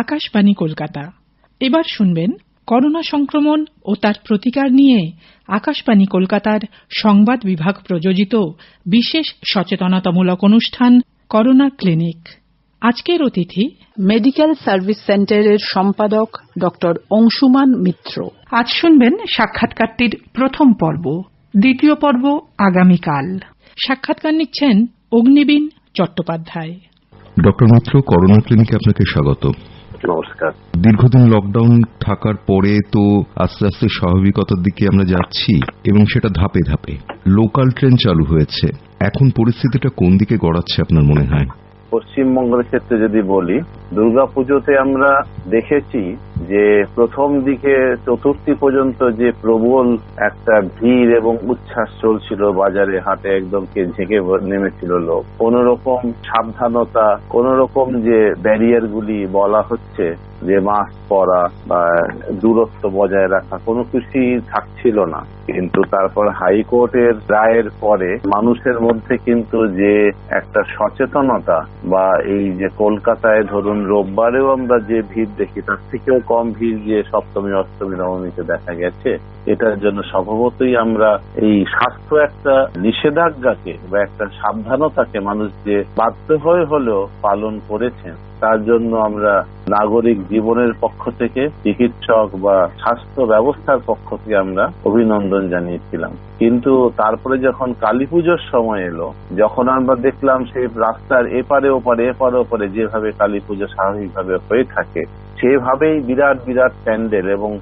আকাশবাণী কলকাতা। এবার শুনবেন করোনা সংক্রমণ ও তার প্রতিকার নিয়ে আকাশবাণী কলকাতার সংবাদ বিভাগ প্রযোজিত বিশেষ সচেতনতামূলক অনুষ্ঠান করোনা ক্লিনিক। আজকের অতিথি মেডিকেল সার্ভিস সেন্টারের সম্পাদক ডক্টর অংশুমান মিত্র। আজ শুনবেন সাক্ষাৎকারটির প্রথম পর্ব, দ্বিতীয় পর্ব আগামীকাল। সাক্ষাৎকার নিচ্ছেন অগ্নিবীন চট্টোপাধ্যায়। ডক্টর মিত্র, করোনা ক্লিনিকে আপনাকে স্বাগত। নমস্কার। দীর্ঘদিন লকডাউন থাকার পরে তো আস্তে আস্তে স্বাভাবিকতার দিকে আমরা যাচ্ছি এবং সেটা ধাপে ধাপে। লোকাল ট্রেন চালু হয়েছে। এখন পরিস্থিতিটা কোন দিকে গড়াচ্ছে আপনার মনে হয়? পশ্চিমবঙ্গের ক্ষেত্রে যদি বলি, দুর্গাপুজোতে আমরা দেখেছি যে প্রথম দিকে চতুর্থী পর্যন্ত যে প্রবল একটা ভিড় এবং উচ্ছ্বাস চলছিল বাজারে, হাটে একদম কে ঝেঁকে নেমেছিল লোক। কোন রকম সাবধানতা কোন রকম যে ব্যারিয়ার গুলি বলা হচ্ছে যে মাস্ক পরা বা দূরত্ব বজায় রাখা কোনো কিছুই থাকছিল না। কিন্তু তারপর হাইকোর্টের রায়ের পরে মানুষের মধ্যে কিন্তু যে একটা সচেতনতা বা এই যে কলকাতায় ধরুন রোববারেও আমরা যে ভিড় দেখি, তার থেকেও কম ভিড় যে সপ্তমী, অষ্টমী, নবমীতে দেখা গেছে, এটার জন্য স্বভাবতই আমরা এই স্বাস্থ্য একটা নিষেধাজ্ঞাকে বা একটা সাবধানতাকে মানুষ যে বাধ্য হয়ে হলেও পালন করেছেন। তার জন্য আমরা নাগরিক জীবনের পক্ষ থেকে, চিকিৎসক বা স্বাস্থ্য ব্যবস্থার পক্ষ থেকে আমরা অভিনন্দন জানিয়েছিলাম। কিন্তু তারপরে যখন কালী পুজোর সময় এলো, যখন আমরা দেখলাম সেই রাস্তার এপারে ওপারে এপারে ওপারে যেভাবে কালী পুজো স্বাভাবিকভাবে হয়ে থাকে, সেভাবেই বিরাট বিরাট প্যান্ডেল এবং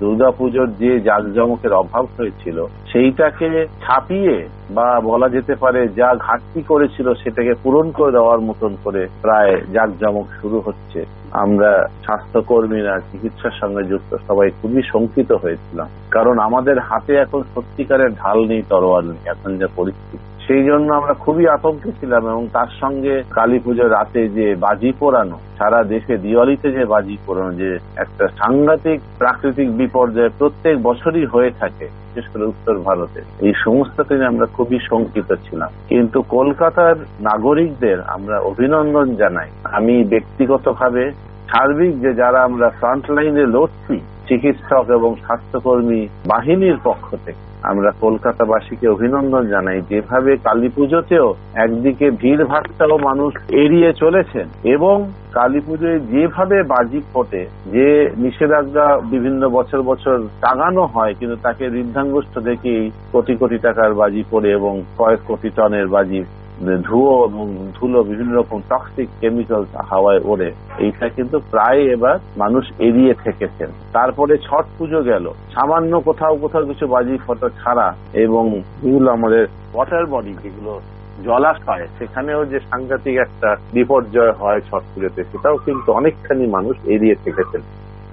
দুর্গাপুজোর যে জাঁকজমকের অভাব হয়েছিল সেইটাকে ছাপিয়ে বা বলা যেতে পারে যা ঘাটতি করেছিল সেটাকে পূরণ করে দেওয়ার মতন করে প্রায় জাঁকজমক শুরু হচ্ছে। আমরা স্বাস্থ্যকর্মীরা, চিকিৎসার সঙ্গে যুক্ত, সবাই খুবই শঙ্কিত হয়েছিলাম। কারণ আমাদের হাতে এখন সত্যিকারের ঢাল নেই, তরোয়াল নেই, এখন যা পরিস্থিতি। সেই জন্য আমরা খুবই আতঙ্কে ছিলাম এবং তার সঙ্গে কালী পুজোর রাতে যে বাজি পোড়ানো, সারা দেশে দিওয়ালিতে যে বাজি পোড়ানো, যে একটা সাংঘাতিক প্রাকৃতিক বিপর্যয় প্রত্যেক বছরই হয়ে থাকে বিশেষ করে উত্তর ভারতে। এই সমস্ত থেকে আমরা খুবই শঙ্কিত ছিলাম। কিন্তু কলকাতার নাগরিকদের আমরা অভিনন্দন জানাই। আমি ব্যক্তিগত ভাবে সার্বিক যে যারা আমরা ফ্রন্টলাইনে লড়ছি, চিকিৎসক এবং স্বাস্থ্যকর্মী বাহিনীর পক্ষ থেকে আমরা কলকাতাবাসীকে অভিনন্দন জানাই। যেভাবে কালী পুজোতেও একদিকে ভিড় ভাড়টাও মানুষ এড়িয়ে চলেছেন এবং কালী পুজোয় যেভাবে বাজি ফোটে, যে নিষেধাজ্ঞা বিভিন্ন বছর বছর টাঙানো হয়, কিন্তু তাকে ঋদ্ধাঙ্গুষ্ঠ দেখেই কোটি কোটি টাকার বাজি পড়ে এবং কয়েক কোটি টনের বাজি ধুয়ো এবং ধুলো বিভিন্ন রকম টক্সিক কেমিক্যাল হাওয়ায় ওড়ে, এইটা কিন্তু প্রায় এবার মানুষ এড়িয়ে থেকেছেন। তারপরে ছট পুজো গেল। সামান্য কোথাও কোথাও কিছু বাজি ফটো ছাড়া এবং যেগুলো আমাদের ওয়াটার বডি যেগুলো জলাশয়, সেখানেও যে সাংঘাতিক একটা বিপর্যয় হয় ছট পুজোতে, সেটাও কিন্তু অনেকখানি মানুষ এড়িয়ে থেকেছেন।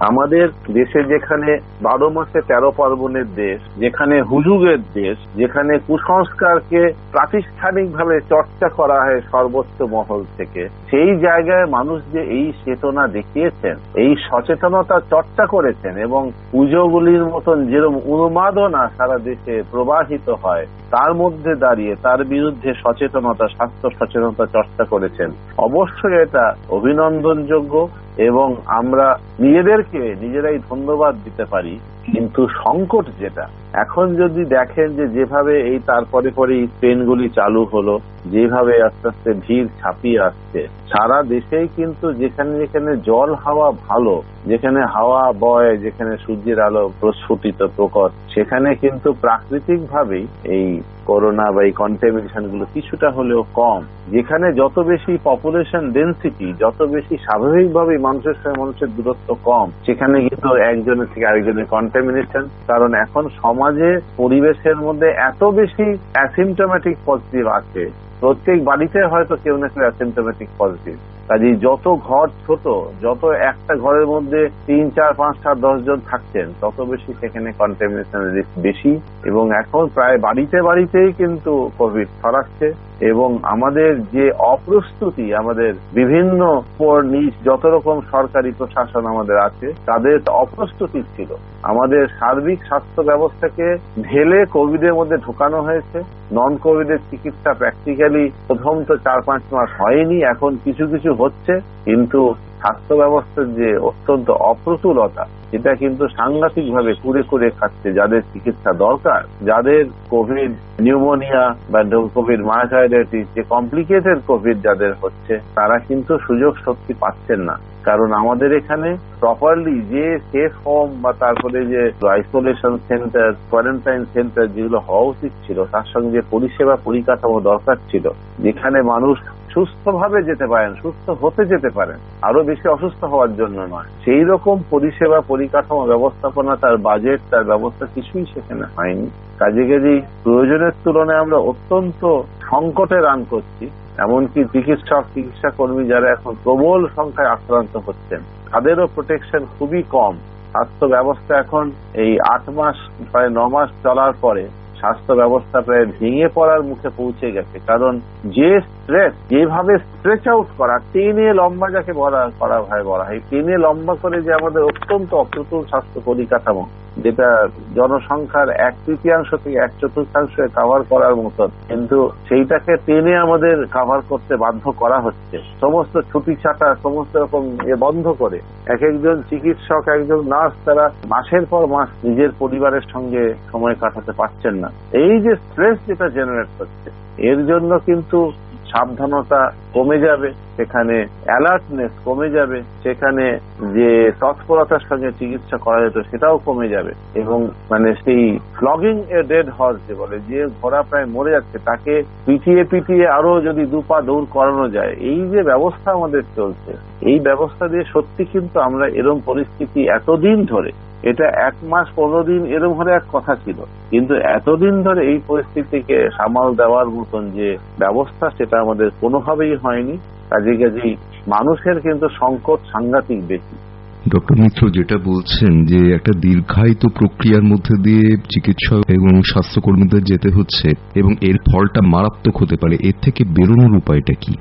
আমাদের দেশে যেখানে বারো মাসে তেরো পার্বণের দেশ, যেখানে হুজুগের দেশ, যেখানে কুসংস্কারকে প্রাতিষ্ঠানিকভাবে চর্চা করা হয় সর্বোচ্চ মহল থেকে, সেই জায়গায় মানুষ যে এই চেতনা দেখিয়েছেন, এই সচেতনতা চর্চা করেছেন এবং পুজোগুলির মতন যেরকম উন্মাদনা সারা দেশে প্রবাহিত হয়, তার মধ্যে দাঁড়িয়ে তার বিরুদ্ধে সচেতনতা, স্বাস্থ্য সচেতনতা চর্চা করেছেন। অবশ্যই এটা অভিনন্দনযোগ্য এবং আমরা নিজেদেরকে নিজেরাই ধন্যবাদ দিতে পারি। কিন্তু সংকট যেটা, এখন যদি দেখেন যে যেভাবে এই তারপরে পরে ট্রেনগুলি চালু হলো, যেভাবে আস্তে আস্তে ভিড় ছাপিয়ে আসছে, সারা দেশেই কিন্তু যেখানে যেখানে জল হাওয়া ভালো, যেখানে হাওয়া বয়, যেখানে সূর্যের আলো প্রস্ফুটিত প্রকট, সেখানে কিন্তু প্রাকৃতিক ভাবেই এই করোনা বা এই কন্টামিনেশনগুলো কিছুটা হলেও কম। যেখানে যত বেশি পপুলেশন ডেন্সিটি যত বেশি স্বাভাবিকভাবে মানুষের সঙ্গে মানুষের দূরত্ব কম, সেখানে কিন্তু একজনের থেকে আরেকজনের কন্টামিনেশন কারণ এখন সমাজে পরিবেশের মধ্যে এত বেশি অ্যাসিমটোমেটিক পজিটিভ আছে। প্রত্যেক বাড়িতে হয়তো কেউ না কেউ অ্যাসিমটোমেটিক পজিটিভ কাজেই যত ঘর ছোট, যত একটা ঘরের মধ্যে তিন, চার পাঁচ সাত দশ জন থাকছেন তত বেশি সেখানে কন্টামিনেশন রিস্ক বেশি। এবং এখন প্রায় বাড়িতে বাড়িতেই কিন্তু কোভিড ছড়াচ্ছে। এবং আমাদের যে অপ্রস্তুতি, আমাদের বিভিন্ন নিজ যত রকম সরকারি প্রশাসন আমাদের আছে, তাদের অপ্রস্তুতি ছিল। আমাদের সার্বিক স্বাস্থ্য ব্যবস্থাকে ঢেলে কোভিডের মধ্যে ঢোকানো হয়েছে। নন কোভিডের চিকিৎসা প্র্যাকটিক্যালি প্রথম তো চার, পাঁচ মাস হয়নি, এখন কিছু কিছু হচ্ছে, কিন্তু স্বাস্থ্য ব্যবস্থার যে অত্যন্ত অপ্রতুলতা, এটা কিন্তু সাংঘাতিক ভাবে কুড়ে কুড়ে খাচ্ছে যাদের চিকিৎসা দরকার। যাদের কোভিড নিউমোনিয়া বা কোভিড মায়াকাইডাইটিস যে কমপ্লিকেটেড কোভিড যাদের হচ্ছে, তারা কিন্তু সুযোগ শক্তি পাচ্ছেন না। কারণ আমাদের এখানে প্রপারলি যে সেফ হোম বা তারপরে যে আইসোলেশন সেন্টার কোয়ারেন্টাইন সেন্টার যেগুলো হওয়া উচিত ছিল, তার সঙ্গে পরিষেবা পরিকাঠামো দরকার ছিল, যেখানে মানুষ সুস্থভাবে যেতে পারেন, সুস্থ হতে যেতে পারেন আরও বেশি অসুস্থ হওয়ার জন্য নয়। সেই রকম পরিষেবা, পরিকাঠামো, ব্যবস্থাপনা, তার বাজেট তার ব্যবস্থা কিছুই সেখানে হয়নি। কাজে কাজেই প্রয়োজনের তুলনায় আমরা অত্যন্ত সংকটে রান করছি। এমনকি চিকিৎসক চিকিৎসা কর্মী যারা এখন প্রবল সংখ্যায় আক্রান্ত হচ্ছেন, তাদেরও প্রোটেকশন খুবই কম। স্বাস্থ্য ব্যবস্থা এখন এই আট মাস প্রায় ন মাস চলার পরে স্বাস্থ্য ব্যবস্থা প্রায় ভেঙে পড়ার মুখে পৌঁছে গেছে। কারণ যে স্ট্রেস যেভাবে স্ট্রেচ আউট করা, টেনে লম্বা যাকে বলা করা হয় বলা হয়, টেনে লম্বা করে যে আমাদের অত্যন্ত অপ্রতুল স্বাস্থ্য পরিকাঠামো যেটা জনসংখ্যার এক তৃতীয়াংশ থেকে এক চতুর্থাংশ কাভার করার মতন। কিন্তু সেইটাকে টেনে আমাদের কাভার করতে বাধ্য করা হচ্ছে। সমস্ত ছুটি ছাটা, সমস্ত রকম বন্ধ করে এক একজন চিকিৎসক, একজন নার্স তারা মাসের পর মাস নিজের পরিবারের সঙ্গে সময় কাটাতে পারছেন না। এই যে স্ট্রেস যেটা জেনারেট হচ্ছে, এর জন্য কিন্তু সাবধানতা কমে যাবে। সেখানে অ্যালার্টনেস কমে যাবে, সেখানে যে তৎপরতার সঙ্গে চিকিৎসা করা যেত সেটাও কমে যাবে। এবং মানে সেই ফ্লগিং এ ডেড হর্স যে বলে, যে ঘোড়া প্রায় মরে যাচ্ছে, তাকে পিটিয়ে পিটিয়ে আরও যদি দুপা দৌড় করানো যায়, এই যে ব্যবস্থা আমাদের চলছে, এই ব্যবস্থা দিয়ে সত্যি কিন্তু আমরা এরম পরিস্থিতি এতদিন ধরে, এটা এক মাস পনেরো দিন এরম হলে এক কথা ছিল, কিন্তু এতদিন ধরে এই পরিস্থিতিকে সামাল দেওয়ার মতন যে ব্যবস্থা, সেটা আমাদের কোনোভাবেই হয়নি। কাজে কাজেই মানুষের কিন্তু সংকট সাংঘাতিক বেশি। ডক্টর মিত্র যেটা বলছেন যে একটা দীর্ঘায়িত প্রক্রিয়ার মধ্যে দিয়ে চিকিৎসক এবং স্বাস্থ্যকর্মীদের যেতে হচ্ছে এবং এর ফলটা মারাত্মক হতে পারে এর থেকে বেরোনোর উপায়টা কি?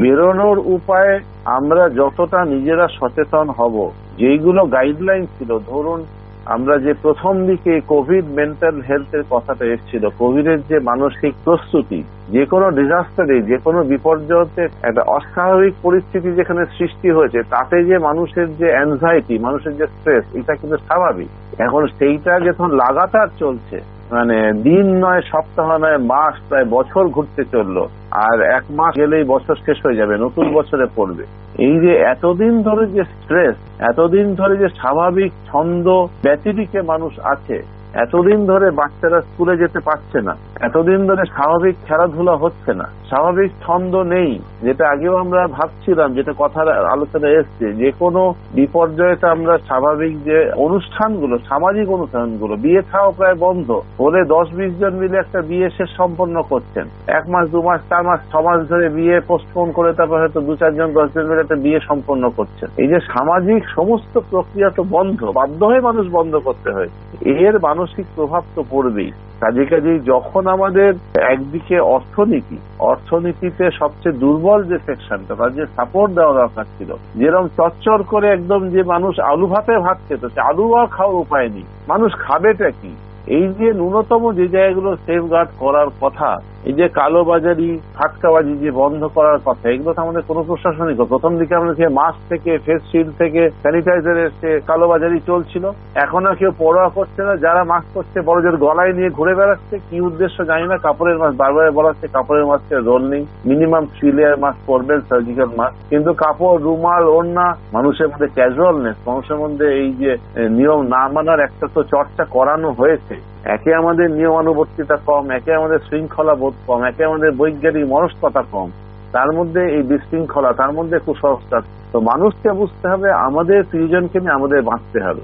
বেরোনোর উপায় আমরা যতটা নিজেরা সচেতন হব যেইগুলো গাইডলাইন ছিল ধরুন আমরা যে প্রথম দিকে কোভিড মেন্টাল হেলথের কথাটা এসেছিল কোভিডের যে মানসিক প্রস্তুতি, যে কোনো ডিজাস্টারে যে কোনো বিপর্যয়তে একটা অস্বাভাবিক পরিস্থিতি যেখানে সৃষ্টি হয়েছে, তাতে যে মানুষের যে অ্যাংজাইটি মানুষের যে স্ট্রেস এটা কিন্তু স্বাভাবিক। এখন সেইটা যখন লাগাতার চলছে মানে দিন নয়, সপ্তাহ নয়, মাস প্রায় বছর ঘুরতে চলল। আর এক মাস গেলেই বছর শেষ হয়ে যাবে, নতুন বছরে পড়বে। এই যে এতদিন ধরে যে স্ট্রেস এতদিন ধরে যে স্বাভাবিক ছন্দ ব্যতিরিকে মানুষ আছে এতদিন ধরে বাচ্চারা স্কুলে যেতে পারছে না। এতদিন ধরে স্বাভাবিক খেলাধুলা হচ্ছে না। স্বাভাবিক ছন্দ নেই, যেটা আগেও আমরা ভাবছিলাম, যেটা কথার আলোচনা এসছে। যে কোনো বিপর্যয়তে আমরা স্বাভাবিক যে অনুষ্ঠানগুলো, সামাজিক অনুষ্ঠানগুলো, বিয়ে খাওয়া প্রায় বন্ধ। হলে দশ বিশ জন মিলে একটা বিয়ে শেষ সম্পন্ন করছেন। এক মাস, দু মাস, চার মাস, ছ মাস ধরে বিয়ে পোস্টপোন করে তারপর হয়তো দু চারজন দশজন মিলে একটা বিয়ে সম্পন্ন করছেন। এই যে সামাজিক সমস্ত প্রক্রিয়া তো বন্ধ, বাধ্য হয়ে মানুষ বন্ধ করতে হয়। এর মানসিক প্রভাব তো পড়বেই। কাজে কাজেই যখন আমাদের একদিকে অর্থনীতি, অর্থনীতিতে সবচেয়ে দুর্বল যে সেকশনটা তার যে সাপোর্ট দেওয়া দরকার ছিল যেরকম চচ্চর করে একদম যে মানুষ আলু ভাতে ভাত খেত, সে আলু আর খাওয়ার উপায় নেই। মানুষ খাবেটা কি? এই যে ন্যূনতম যে জায়গাগুলো সেফ গার্ড করার কথা এই যে কালোবাজারি, ফাটকাবাজি যে বন্ধ করার কথা, এগুলো তো আমাদের কোনো প্রশাসনিক প্রথম দিকে আমরা যে মাস্ক থেকে ফেস শিল্ড থেকে স্যানিটাইজারের সে কালোবাজারি চলছিল, এখন আর কেউ পরোয়া করছে না। যারা মাস্ক করছে বড় জোর গলায় নিয়ে ঘুরে বেড়াচ্ছে, কি উদ্দেশ্য জানি না। কাপড়ের মাস্ক, বারবার বলা হচ্ছে কাপড়ের মাস্কের রোল নেই। মিনিমাম থ্রি লেয়ার মাস্ক পরবেন সার্জিক্যাল মাস্ক কিন্তু কাপড়, রুমাল, ওড়না, মানুষের মধ্যে ক্যাজুয়ালনেস মানুষের মধ্যে এই যে নিয়ম না মানার একটা তো চর্চা করানো হয়েছে। একে আমাদের নিয়মানুবর্তিতা কম, একে আমাদের শৃঙ্খলা বোধ কম, একে আমাদের বৈজ্ঞানিক মনস্কতা কম। তার মধ্যে এই বিশৃঙ্খলা, তার মধ্যে কুসংস্কার। তো মানুষকে বুঝতে হবে, আমাদের প্রিয়জনকে নিয়ে আমাদের বাঁচতে হবে।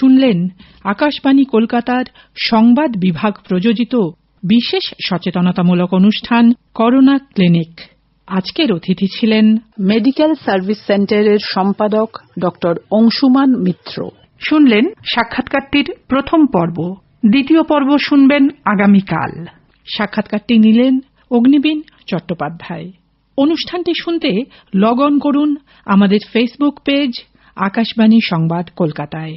শুনলেন আকাশবাণী কলকাতার সংবাদ বিভাগ প্রযোজিত বিশেষ সচেতনতামূলক অনুষ্ঠান করোনা ক্লিনিক। আজকের অতিথি ছিলেন মেডিকেল সার্ভিস সেন্টারের সম্পাদক ডক্টর অংশুমান মিত্র। শুনলেন সাক্ষাৎকারটির প্রথম পর্ব। দ্বিতীয় পর্ব শুনবেন আগামীকাল। সাক্ষাৎকারটি নিলেন অগ্নিবীন চট্টোপাধ্যায়। অনুষ্ঠানটি শুনতে লগ অন করুন আমাদের ফেসবুক পেজ আকাশবাণী সংবাদ কলকাতায়।